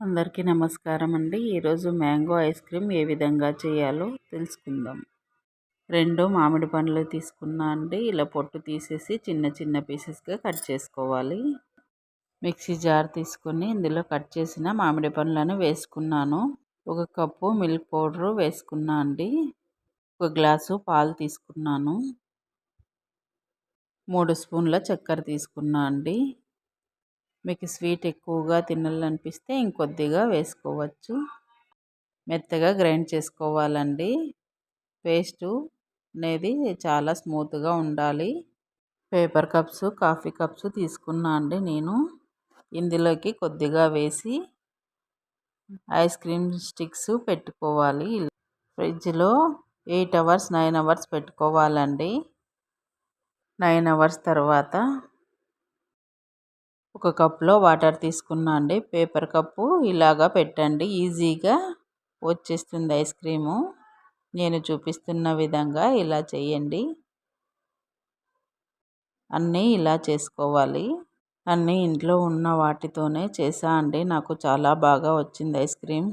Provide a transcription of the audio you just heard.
అందరికీ నమస్కారం అండి. ఈరోజు మ్యాంగో ఐస్ క్రీమ్ ఏ విధంగా చేయాలో తెలుసుకుందాం. రెండు మామిడి పండ్లు తీసుకున్నా అండి. ఇలా పొట్టు తీసేసి చిన్న చిన్న పీసెస్గా కట్ చేసుకోవాలి. మిక్సీ జార్ తీసుకొని ఇందులో కట్ చేసిన మామిడి పండ్లను వేసుకున్నాను. ఒక కప్పు మిల్క్ పౌడరు వేసుకున్నా అండి. ఒక గ్లాసు పాలు తీసుకున్నాను. మూడు స్పూన్ల చక్కెర తీసుకున్నా అండి. మీకు స్వీట్ ఎక్కువగా తినాలనిపిస్తే ఇంకొద్దిగా వేసుకోవచ్చు. మెత్తగా గ్రైండ్ చేసుకోవాలండి. పేస్టు అనేది చాలా స్మూత్గా ఉండాలి. పేపర్ కప్స్ కాఫీ కప్స్ తీసుకున్నా అండి నేను. ఇందులోకి కొద్దిగా వేసి ఐస్ క్రీమ్ స్టిక్స్ పెట్టుకోవాలి. ఫ్రిడ్జ్లో ఎయిట్ అవర్స్ నైన్ అవర్స్ పెట్టుకోవాలండి. నైన్ అవర్స్ తర్వాత ఒక కప్లో వాటర్ తీసుకున్నా అండి. పేపర్ కప్పు ఇలాగా పెట్టండి. ఈజీగా వచ్చేస్తుంది ఐస్ క్రీము. నేను చూపిస్తున్న విధంగా ఇలా చేయండి. అన్నీ ఇలా చేసుకోవాలి. అన్నీ ఇంట్లో ఉన్న వాటితోనే చేసా అండి. నాకు చాలా బాగా వచ్చింది ఐస్ క్రీమ్.